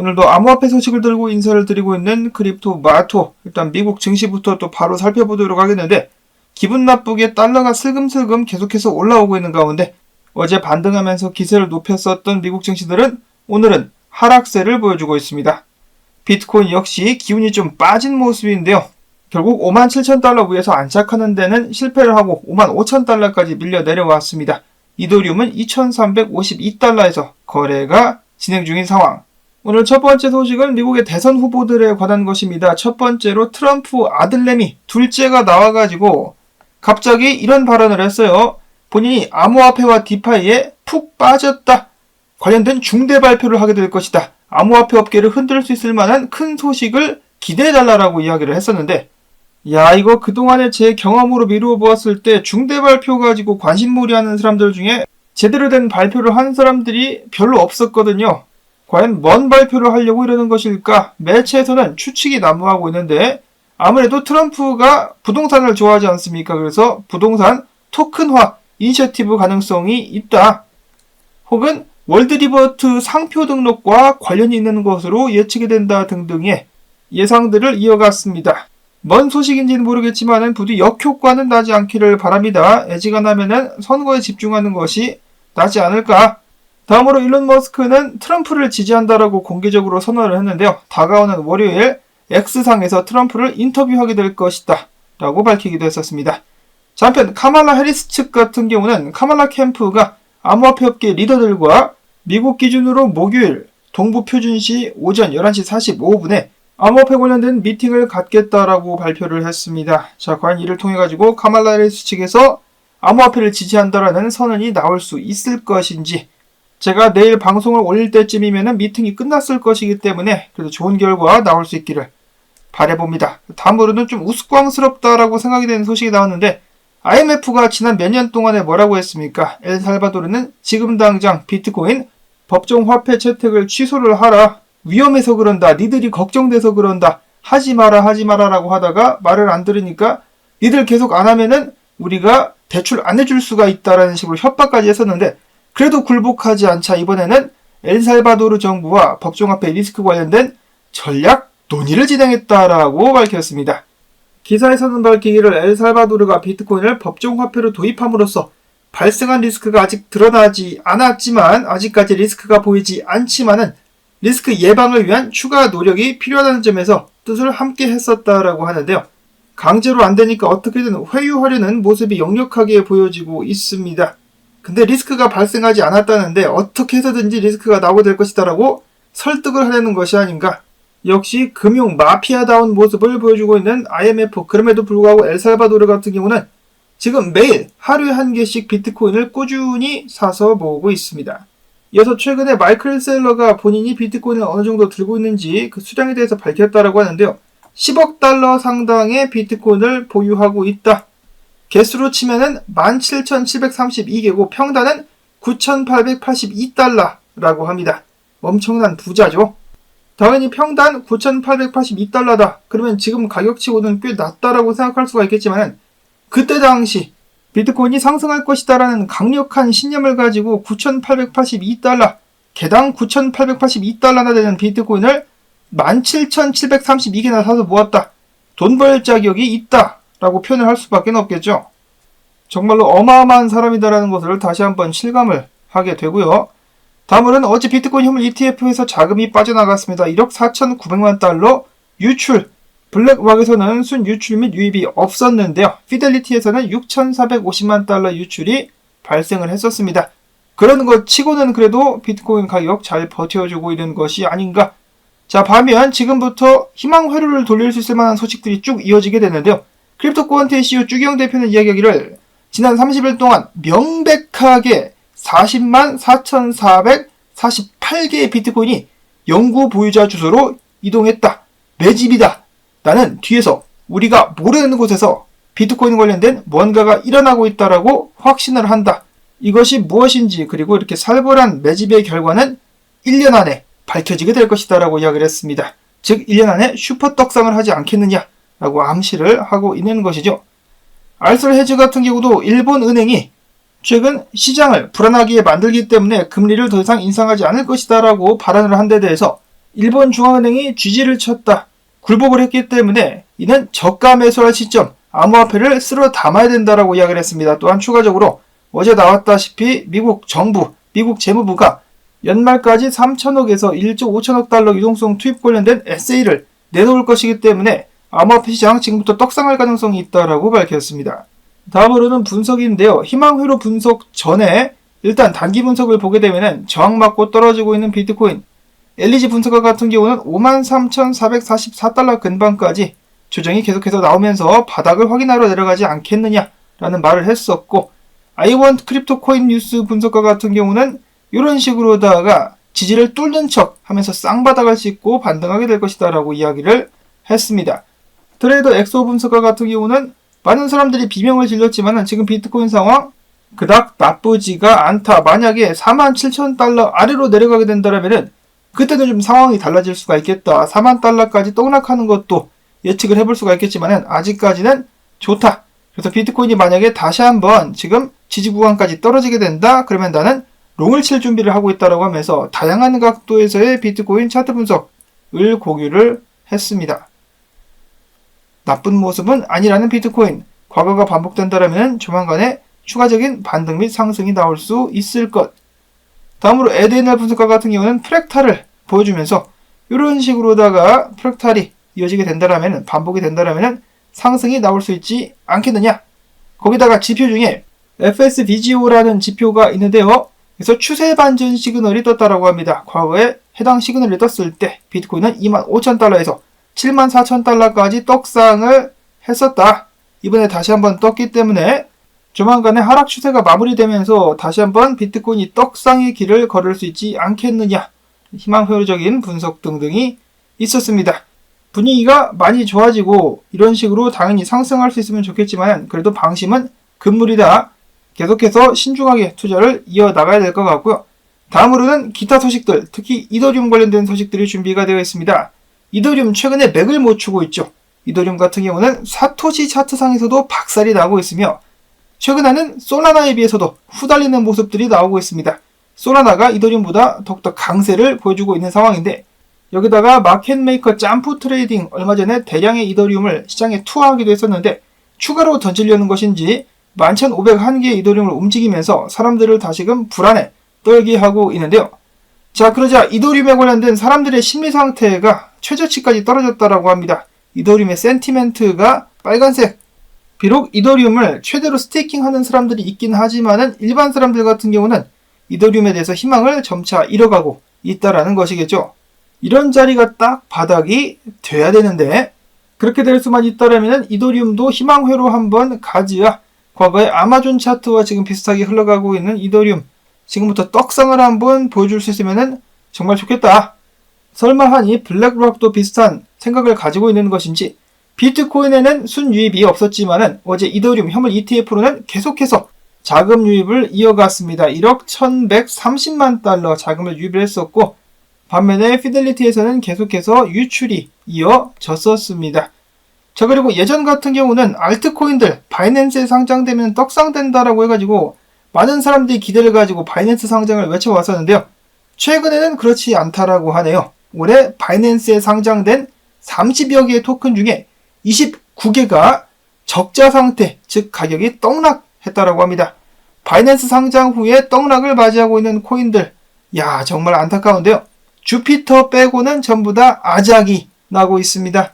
오늘도 암호화폐 소식을 들고 인사를 드리고 있는 크립토 마토. 일단 미국 증시부터 또 바로 살펴보도록 하겠는데, 기분 나쁘게 달러가 슬금슬금 계속해서 올라오고 있는 가운데, 어제 반등하면서 기세를 높였었던 미국 증시들은 오늘은 하락세를 보여주고 있습니다. 비트코인 역시 기운이 좀 빠진 모습인데요. 결국 5만 7천 달러 위에서 안착하는 데는 실패를 하고 5만 5천 달러까지 밀려 내려왔습니다. 이도리움은 2,352달러에서 거래가 진행 중인 상황. 오늘 첫 번째 소식은 미국의 대선 후보들에 관한 것입니다. 첫 번째로 트럼프 아들내미 둘째가 나와가지고 갑자기 이런 발언을 했어요. 본인이 암호화폐와 디파이에 푹 빠졌다. 관련된 중대 발표를 하게 될 것이다. 암호화폐 업계를 흔들 수 있을 만한 큰 소식을 기대해달라고 이야기를 했었는데, 야, 이거 그동안에 제 경험으로 미루어 보았을 때 중대 발표 가지고 관심몰이 하는 사람들 중에 제대로 된 발표를 한 사람들이 별로 없었거든요. 과연 뭔 발표를 하려고 이러는 것일까? 매체에서는 추측이 난무하고 있는데 아무래도 트럼프가 부동산을 좋아하지 않습니까? 그래서 부동산 토큰화 이니셔티브 가능성이 있다. 혹은 월드리버트 상표 등록과 관련이 있는 것으로 예측이 된다 등등의 예상들을 이어갔습니다. 뭔 소식인지는 모르겠지만 부디 역효과는 나지 않기를 바랍니다. 애지간하면은 선거에 집중하는 것이 나지 않을까 다음으로 일론 머스크는 트럼프를 지지한다라고 공개적으로 선언을 했는데요. 다가오는 월요일 X상에서 트럼프를 인터뷰하게 될 것이다. 라고 밝히기도 했었습니다. 자, 한편 카말라 해리스 측 같은 경우는 카말라 캠프가 암호화폐 업계 리더들과 미국 기준으로 목요일 동부 표준시 오전 11시 45분에 암호화폐 관련된 미팅을 갖겠다라고 발표를 했습니다. 자, 과연 이를 통해 가지고 카말라 해리스 측에서 암호화폐를 지지한다라는 선언이 나올 수 있을 것인지 제가 내일 방송을 올릴 때쯤이면 미팅이 끝났을 것이기 때문에 그래도 좋은 결과 나올 수 있기를 바래봅니다. 다음으로는 좀 우스꽝스럽다라고 생각이 되는 소식이 나왔는데 IMF가 지난 몇 년 동안에 뭐라고 했습니까? 엘살바도르는 지금 당장 비트코인 법정 화폐 채택을 취소를 하라. 위험해서 그런다. 니들이 걱정돼서 그런다. 하지 마라 하지 마라라고 하다가 말을 안 들으니까 니들 계속 안 하면은 우리가 대출 안 해줄 수가 있다라는 식으로 협박까지 했었는데 그래도 굴복하지 않자 이번에는 엘살바도르 정부와 법정화폐 리스크 관련된 전략 논의를 진행했다라고 밝혔습니다. 기사에서는 밝히기를 엘살바도르가 비트코인을 법정화폐로 도입함으로써 발생한 리스크가 아직 드러나지 않았지만 아직까지 리스크가 보이지 않지만은 리스크 예방을 위한 추가 노력이 필요하다는 점에서 뜻을 함께 했었다라고 하는데요. 강제로 안 되니까 어떻게든 회유하려는 모습이 역력하게 보여지고 있습니다. 근데 리스크가 발생하지 않았다는데 어떻게 해서든지 리스크가 나오게 될 것이다라고 설득을 하려는 것이 아닌가. 역시 금융 마피아다운 모습을 보여주고 있는 IMF. 그럼에도 불구하고 엘살바도르 같은 경우는 지금 매일 하루에 한 개씩 비트코인을 꾸준히 사서 모으고 있습니다. 이어서 최근에 마이클 셀러가 본인이 비트코인을 어느 정도 들고 있는지 그 수량에 대해서 밝혔다라고 하는데요. 10억 달러 상당의 비트코인을 보유하고 있다. 개수로 치면은 17,732개고 평단은 9,882달러라고 합니다. 엄청난 부자죠. 당연히 평단 9,882달러다. 그러면 지금 가격치고는 꽤 낮다라고 생각할 수가 있겠지만 그때 당시 비트코인이 상승할 것이다라는 강력한 신념을 가지고 9,882달러, 개당 9,882달러나 되는 비트코인을 17,732개나 사서 모았다. 돈 벌 자격이 있다. 라고 표현을 할 수밖에 없겠죠. 정말로 어마어마한 사람이다라는 것을 다시 한번 실감을 하게 되고요. 다음으로는 어제 비트코인 현물 ETF에서 자금이 빠져나갔습니다. 1억 4,900만 달러 유출. 블랙왁에서는 순 유출 및 유입이 없었는데요. 피델리티에서는 6,450만 달러 유출이 발생을 했었습니다. 그런 것 치고는 그래도 비트코인 가격 잘 버텨주고 있는 것이 아닌가. 자, 반면 지금부터 희망 회로를 돌릴 수 있을 만한 소식들이 쭉 이어지게 되는데요. 크립토 코언트의 CEO 주경 대표는 이야기하기를 지난 30일 동안 명백하게 40만 4,448개의 비트코인이 영구 보유자 주소로 이동했다. 내 집이다. 나는 뒤에서 우리가 모르는 곳에서 비트코인 관련된 뭔가가 일어나고 있다라고 확신을 한다. 이것이 무엇인지 그리고 이렇게 살벌한 매집의 결과는 1년 안에 밝혀지게 될 것이다라고 이야기를 했습니다. 즉 1년 안에 슈퍼 떡상을 하지 않겠느냐 라고 암시를 하고 있는 것이죠. 알슬 헤즈 같은 경우도 일본 은행이 최근 시장을 불안하게 만들기 때문에 금리를 더 이상 인상하지 않을 것이다 라고 발언을 한 데 대해서 일본 중앙은행이 쥐지를 쳤다. 굴복을 했기 때문에 이는 저가 매수할 시점 암호화폐를 쓸어 담아야 된다라고 이야기를 했습니다. 또한 추가적으로 어제 나왔다시피 미국 정부, 미국 재무부가 연말까지 3천억에서 1조 5천억 달러 유동성 투입 관련된 SA를 내놓을 것이기 때문에 암호화폐 시장 지금부터 떡상할 가능성이 있다라고 밝혔습니다. 다음으로는 분석인데요. 희망회로 분석 전에 일단 단기 분석을 보게 되면은 저항 맞고 떨어지고 있는 비트코인 LG 분석가 같은 경우는 53,444달러 근방까지 조정이 계속해서 나오면서 바닥을 확인하러 내려가지 않겠느냐라는 말을 했었고 아이원 크립토 코인 뉴스 분석가 같은 경우는 이런 식으로다가 지지를 뚫는 척 하면서 쌍바닥을 씻고 반등하게 될 것이다라고 이야기를 했습니다. 트레이더 엑소 분석가 같은 경우는 많은 사람들이 비명을 질렀지만은 지금 비트코인 상황 그닥 나쁘지가 않다. 만약에 4만 7천 달러 아래로 내려가게 된다면은 그때는 좀 상황이 달라질 수가 있겠다. 4만 달러까지 떡락하는 것도 예측을 해볼 수가 있겠지만은 아직까지는 좋다. 그래서 비트코인이 만약에 다시 한번 지금 지지 구간까지 떨어지게 된다. 그러면 나는 롱을 칠 준비를 하고 있다라고 하면서 다양한 각도에서의 비트코인 차트 분석을 공유를 했습니다. 나쁜 모습은 아니라는 비트코인. 과거가 반복된다면 조만간에 추가적인 반등 및 상승이 나올 수 있을 것. 다음으로 에드날 분석가 같은 경우는 프랙탈을 보여주면서 이런 식으로다가 프랙탈이 이어지게 된다면 반복이 된다면 상승이 나올 수 있지 않겠느냐. 거기다가 지표 중에 FSBGO라는 지표가 있는데요. 그래서 추세 반전 시그널이 떴다라고 합니다. 과거에 해당 시그널이 떴을 때 비트코인은 25,000달러에서 74,000달러까지 떡상을 했었다. 이번에 다시 한번 떴기 때문에 조만간에 하락 추세가 마무리되면서 다시 한번 비트코인이 떡상의 길을 걸을 수 있지 않겠느냐. 희망회로적인 분석 등등이 있었습니다. 분위기가 많이 좋아지고 이런 식으로 당연히 상승할 수 있으면 좋겠지만 그래도 방심은 금물이다. 계속해서 신중하게 투자를 이어나가야 될 것 같고요. 다음으로는 기타 소식들, 특히 이더리움 관련된 소식들이 준비가 되어 있습니다. 이더리움 최근에 맥을 못 추고 있죠. 이더리움 같은 경우는 사토시 차트상에서도 박살이 나고 있으며 최근에는 솔라나에 비해서도 후달리는 모습들이 나오고 있습니다. 솔라나가 이더리움보다 더욱더 강세를 보여주고 있는 상황인데 여기다가 마켓메이커 점프 트레이딩 얼마 전에 대량의 이더리움을 시장에 투하하기도 했었는데 추가로 던지려는 것인지 11,501개의 이더리움을 움직이면서 사람들을 다시금 불안에 떨게 하고 있는데요. 자, 그러자 이더리움에 관련된 사람들의 심리 상태가 최저치까지 떨어졌다라고 합니다. 이더리움의 센티멘트가 빨간색. 비록 이더리움을 최대로 스테이킹하는 사람들이 있긴 하지만은 일반 사람들 같은 경우는 이더리움에 대해서 희망을 점차 잃어가고 있다라는 것이겠죠. 이런 자리가 딱 바닥이 돼야 되는데 그렇게 될 수만 있다라면 이더리움도 희망회로 한번 가지야 과거의 아마존 차트와 지금 비슷하게 흘러가고 있는 이더리움 지금부터 떡상을 한번 보여줄 수 있으면 정말 좋겠다. 설마 하니 블랙록도 비슷한 생각을 가지고 있는 것인지 비트코인에는 순유입이 없었지만은 어제 이더리움 현물 ETF로는 계속해서 자금 유입을 이어갔습니다. 1억 1130만 달러 자금을 유입을 했었고 반면에 피델리티에서는 계속해서 유출이 이어졌었습니다. 자 그리고 예전 같은 경우는 알트코인들 바이낸스에 상장되면 떡상된다라고 해가지고 많은 사람들이 기대를 가지고 바이낸스 상장을 외쳐왔었는데요. 최근에는 그렇지 않다라고 하네요. 올해 바이낸스에 상장된 30여 개의 토큰 중에 29개가 적자 상태, 즉 가격이 떡락했다라고 합니다. 바이낸스 상장 후에 떡락을 맞이하고 있는 코인들, 야 정말 안타까운데요. 주피터 빼고는 전부 다 아작이 나고 있습니다.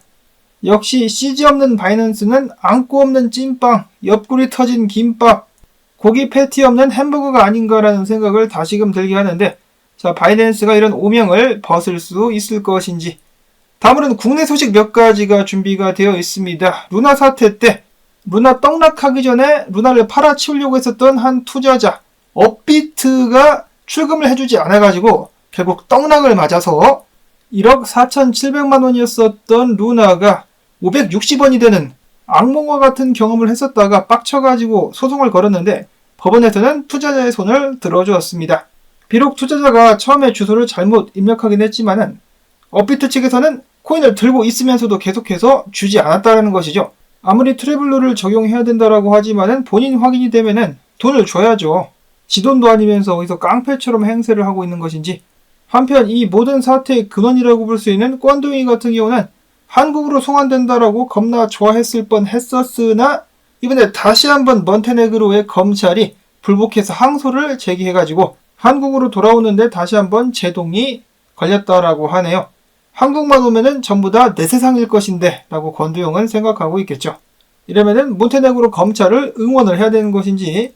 역시 CG 없는 바이낸스는 안고 없는 찐빵, 옆구리 터진 김밥, 고기 패티 없는 햄버거가 아닌가라는 생각을 다시금 들게 하는데 자 바이낸스가 이런 오명을 벗을 수 있을 것인지 다음으로는 국내 소식 몇 가지가 준비가 되어 있습니다. 루나 사태 때 루나 떡락하기 전에 루나를 팔아치우려고 했었던 한 투자자 업비트가 출금을 해주지 않아가지고 결국 떡락을 맞아서 1억 4,700만 원이었었던 루나가 560원이 되는 악몽과 같은 경험을 했었다가 빡쳐가지고 소송을 걸었는데 법원에서는 투자자의 손을 들어주었습니다. 비록 투자자가 처음에 주소를 잘못 입력하긴 했지만은 업비트 측에서는 코인을 들고 있으면서도 계속해서 주지 않았다는 것이죠. 아무리 트래블러를 적용해야 된다라고 하지만은 본인 확인이 되면은 돈을 줘야죠. 지돈도 아니면서 어디서 깡패처럼 행세를 하고 있는 것인지 한편 이 모든 사태의 근원이라고 볼 수 있는 권도잉 같은 경우는 한국으로 송환된다라고 겁나 좋아했을 뻔 했었으나 이번에 다시 한번 몬테네그로의 검찰이 불복해서 항소를 제기해가지고 한국으로 돌아오는데 다시 한번 제동이 걸렸다라고 하네요. 한국만 오면은 전부 다 내 세상일 것인데 라고 권도용은 생각하고 있겠죠. 이러면은 몬테네그로 검찰을 응원을 해야 되는 것인지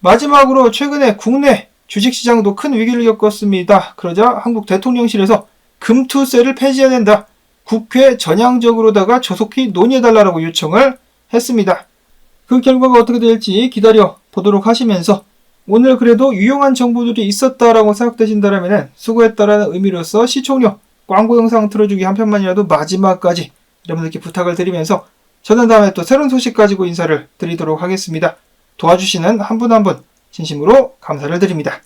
마지막으로 최근에 국내 주식시장도 큰 위기를 겪었습니다. 그러자 한국 대통령실에서 금투세를 폐지해야 된다. 국회 전향적으로다가 조속히 논의해달라고 요청을 했습니다. 그 결과가 어떻게 될지 기다려 보도록 하시면서 오늘 그래도 유용한 정보들이 있었다라고 생각되신다면 수고했다라는 의미로서 시청료 광고 영상 틀어주기 한 편만이라도 마지막까지 여러분들께 부탁을 드리면서 저는 다음에 또 새로운 소식 가지고 인사를 드리도록 하겠습니다. 도와주시는 한 분 한분 진심으로 감사를 드립니다.